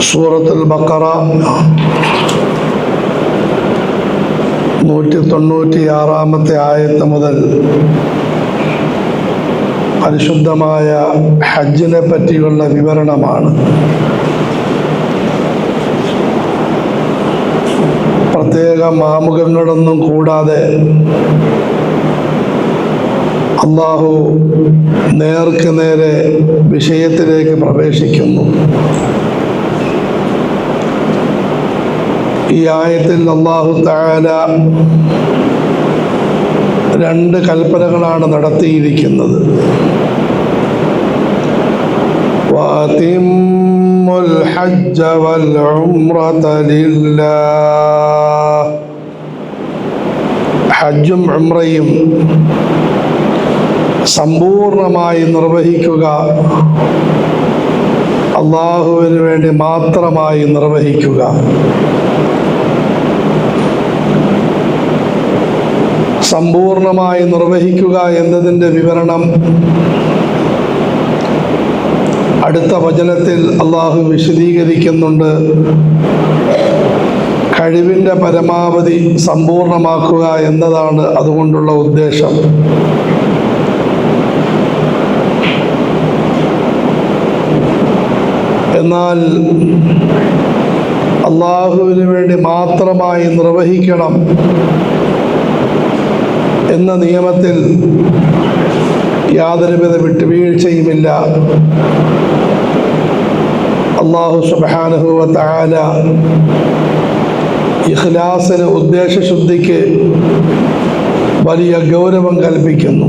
സൂറത്തുൽ ബക്കറ നൂറ്റി തൊണ്ണൂറ്റി ആറാമത്തെ ആയത്ത് മുതൽ പരിശുദ്ധമായ ഹജ്ജിനെ പറ്റിയുള്ള വിവരണമാണ്. പ്രത്യേക മാമുഖങ്ങളൊന്നും കൂടാതെ അള്ളാഹു നേർക്ക് നേരെ വിഷയത്തിലേക്ക് പ്രവേശിക്കുന്നു. ഈ ആയത്തിൽ അള്ളാഹു താല രണ്ട് കൽപ്പനകളാണ് നടത്തിയിരിക്കുന്നത് وأتموا الحج والعمرة لله ഹജ്ജും ഉംറയും സമ്പൂർണമായി നിർവഹിക്കുക അള്ളാഹുവിന് വേണ്ടി മാത്രമായി നിർവഹിക്കുക സമ്പൂർണമായി നിർവഹിക്കുക എന്നതിന്റെ വിവരണം അടുത്ത വചനത്തിൽ അള്ളാഹു വിശദീകരിക്കുന്നുണ്ട്. കഴിവിന്റെ പരമാവധി സമ്പൂർണമാക്കുക എന്നതാണ് അതുകൊണ്ടുള്ള ഉദ്ദേശം. എന്നാൽ അള്ളാഹുവിന് വേണ്ടി മാത്രമായി നിർവഹിക്കണം എന്ന നിയമത്തിൽ യാതൊരുവിധ വിട്ടുവീഴ്ചയുമില്ല. അള്ളാഹു സുബാനുഹുവ താല ഇഖ്ലാസിന് ഉദ്ദേശശുദ്ധിക്ക് വലിയ ഗൗരവം കൽപ്പിക്കുന്നു.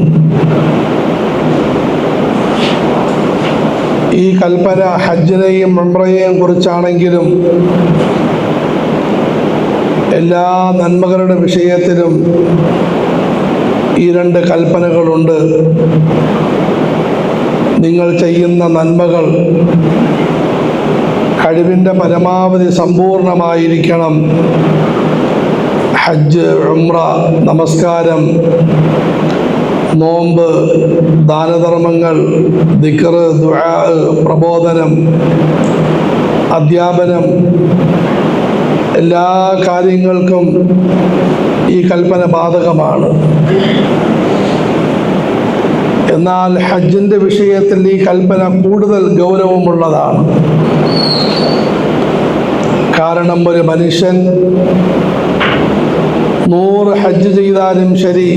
ഈ കൽപ്പന ഹജ്ജിനെയും മെമ്രയെയും കുറിച്ചാണെങ്കിലും എല്ലാ നന്മകളുടെ വിഷയത്തിലും ഈ രണ്ട് കൽപ്പനകളുണ്ട്. നിങ്ങൾ ചെയ്യുന്ന നന്മകൾ കഴിവിന്റെ പരമാവധി സമ്പൂർണമായിരിക്കണം. ഹജ്ജ് ഉംറ നമസ്കാരം നോമ്പ് ദാനധർമ്മങ്ങൾ ദിക്കർ പ്രബോധനം അധ്യാപനം എല്ലാ കാര്യങ്ങൾക്കും ഈ കൽപ്പന ബാധകമാണ്. എന്നാൽ ഹജ്ജിന്റെ വിഷയത്തിൽ ഈ കൽപ്പന കൂടുതൽ ഗൗരവമുള്ളതാണ്. കാരണം ഒരു മനുഷ്യൻ നൂറ് ഹജ്ജ് ചെയ്താലും ശരി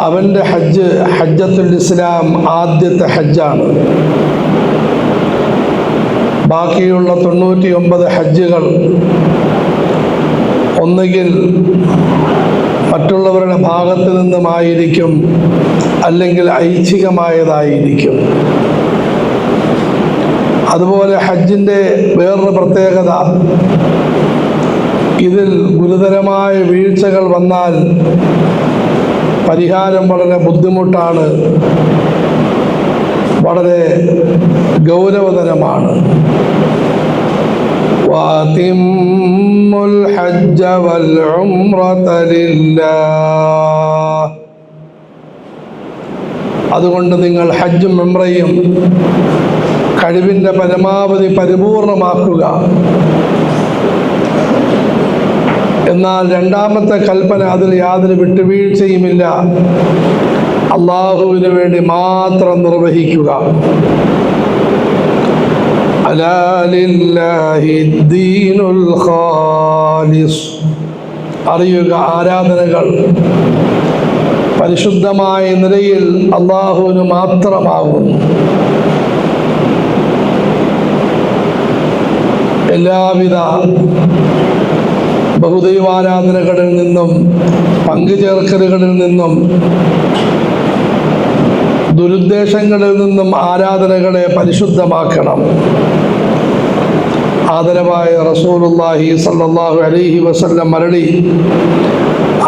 അവന്റെ ഹജ്ജ് ഹജ്ജത്തുൽ ഇസ്ലാം ആദ്യത്തെ ഹജ്ജാണ്. ബാക്കിയുള്ള തൊണ്ണൂറ്റി ഒമ്പത് ഹജ്ജുകൾ ഒന്നുകിൽ മറ്റുള്ളവരുടെ ഭാഗത്ത് നിന്നുമായിരിക്കും അല്ലെങ്കിൽ ഐച്ഛികമായതായിരിക്കും. അതുപോലെ ഹജ്ജിന്റെ വേറൊരു പ്രത്യേകത ഇതിൽ ഗുരുതരമായ വീഴ്ചകൾ വന്നാൽ പരിഹാരം വളരെ ബുദ്ധിമുട്ടാണ് വളരെ ഗൗരവതരമാണ്. وأتموا الحج والعمرة لله അതുകൊണ്ട് നിങ്ങൾ ഹജ്ജും മെമ്രയും കഴിവിൻ്റെ പരമാവധി പരിപൂർണമാക്കുക എന്നാൽ രണ്ടാമത്തെ കൽപ്പന അതിൽ യാതൊരു വിട്ടുവീഴ്ചയുമില്ല അള്ളാഹുവിന് വേണ്ടി മാത്രം നിർവഹിക്കുക അലാ لله الدين الخالص അറിയുക ആരാധനകൾ പരിശുദ്ധമായ നിലയിൽ അള്ളാഹുവിന് മാത്രമാകുന്നു. എല്ലാവിധ ബഹുദൈവാരാധനകളിൽ നിന്നും പങ്കുചേർക്കലുകളിൽ നിന്നും ദുരുദ്ദേശങ്ങളിൽ നിന്നും ആരാധനകളെ പരിശുദ്ധമാക്കണം. ആദരവായ റസൂലുല്ലാഹി സല്ലാഹു അലൈഹി വസല്ലം മരളി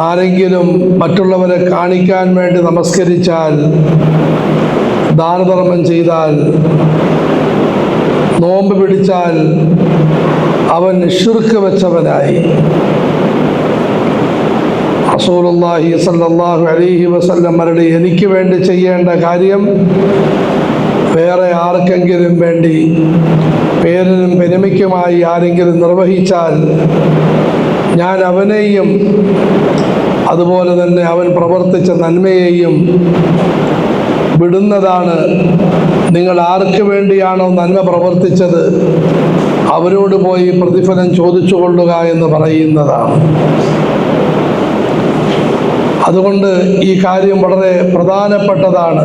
ആരെങ്കിലും മറ്റുള്ളവരെ കാണിക്കാൻ വേണ്ടി നമസ്കരിച്ചാൽ ദാനധർമ്മം ചെയ്താൽ നോമ്പ് പിടിച്ചാൽ അവൻ ഷിർക്ക് വെച്ചവനായി. റസൂലുള്ളാഹി സല്ലല്ലാഹു അലൈഹി വസല്ലം മരുടെ എനിക്ക് വേണ്ടി ചെയ്യേണ്ട കാര്യം വേറെ ആർക്കെങ്കിലും വേണ്ടി പേരിനും പെരുമയ്ക്കുമായി ആരെങ്കിലും നിർവഹിച്ചാൽ ഞാൻ അവനെയും അതുപോലെ തന്നെ അവൻ പ്രവർത്തിച്ച നന്മയെയും വിടുന്നതാണ്. നിങ്ങൾ ആർക്ക് വേണ്ടിയാണോ നന്മ പ്രവർത്തിച്ചത്? അവരോട് പോയി പ്രതിഫലം ചോദിച്ചു കൊള്ളുക എന്ന് പറയുന്നതാണ്. അതുകൊണ്ട് ഈ കാര്യം വളരെ പ്രധാനപ്പെട്ടതാണ്.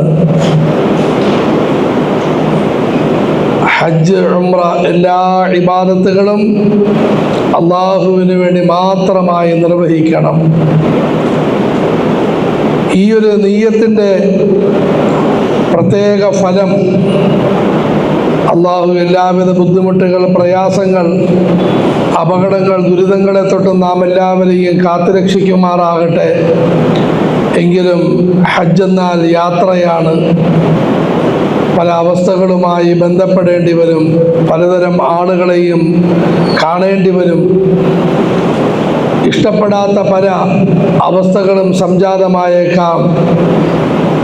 ഹജ്ജ് ഉംറ എല്ലാ ഇബാദത്തുകളും അള്ളാഹുവിന് വേണ്ടി മാത്രമായി നിർവഹിക്കണം. ഈ ഒരു നെയ്യത്തിന്റെ പ്രത്യേക ഫലം അള്ളാഹു എല്ലാവിധ ബുദ്ധിമുട്ടുകൾ പ്രയാസങ്ങൾ അപകടങ്ങൾ ദുരിതങ്ങളെ തൊട്ട് നാം എല്ലാവരെയും കാത്തുരക്ഷിക്കുമാറാകട്ടെ. എങ്കിലും ഹജ്ജ് എന്നാൽ യാത്രയാണ്. പല അവസ്ഥകളുമായി ബന്ധപ്പെടേണ്ടി വരും. പലതരം ആളുകളെയും കാണേണ്ടി വരും. ഇഷ്ടപ്പെടാത്ത പല അവസ്ഥകളും സംജാതമായേക്കാം.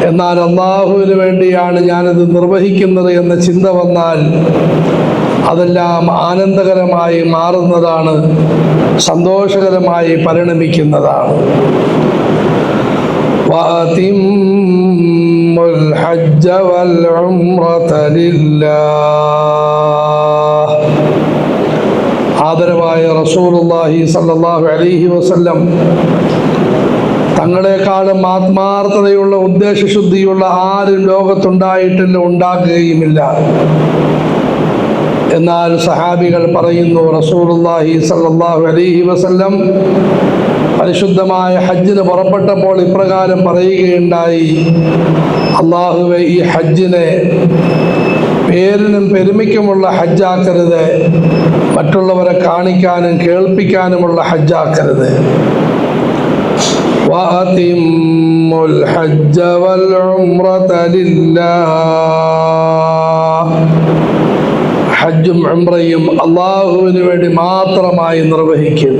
എന്നാൽ അള്ളാഹുവിന് വേണ്ടിയാണ് ഞാനത് നിർവഹിക്കുന്നത് എന്ന ചിന്ത വന്നാൽ അതെല്ലാം ആനന്ദകരമായി മാറുന്നതാണ് സന്തോഷകരമായി പരിണമിക്കുന്നതാണ്. وأتموا الحج والعمرة لله ആദരവായ റസൂലുള്ളാഹി സല്ലല്ലാഹു അലൈഹി വസല്ലം തങ്ങളെക്കാളും ആത്മാർത്ഥതയുള്ള ഉദ്ദേശശുദ്ധിയുള്ള ആരും ലോകത്തുണ്ടായിട്ടില്ല ഉണ്ടാക്കുകയുമില്ല എന്നാൽ സഹാബികൾ പറയുന്നു റസൂലുള്ളാഹി സല്ലല്ലാഹു അലൈഹി വസല്ലം പരിശുദ്ധമായ ഹജ്ജിന് പുറപ്പെട്ടപ്പോൾ ഇപ്രകാരം പറയുകയുണ്ടായി അള്ളാഹുവെ ഈ ഹജ്ജിനെ പേരിനും പെരുമയ്ക്കുമുള്ള ഹജ്ജാക്കരുത് മറ്റുള്ളവരെ കാണിക്കാനും കേൾപ്പിക്കാനുമുള്ള ഹജ്ജാക്കരുത് وأتموا الحج والعمرة لله ഹജ്ജും ഉംറയും അള്ളാഹുവിന് വേണ്ടി മാത്രമായി നിർവഹിക്കും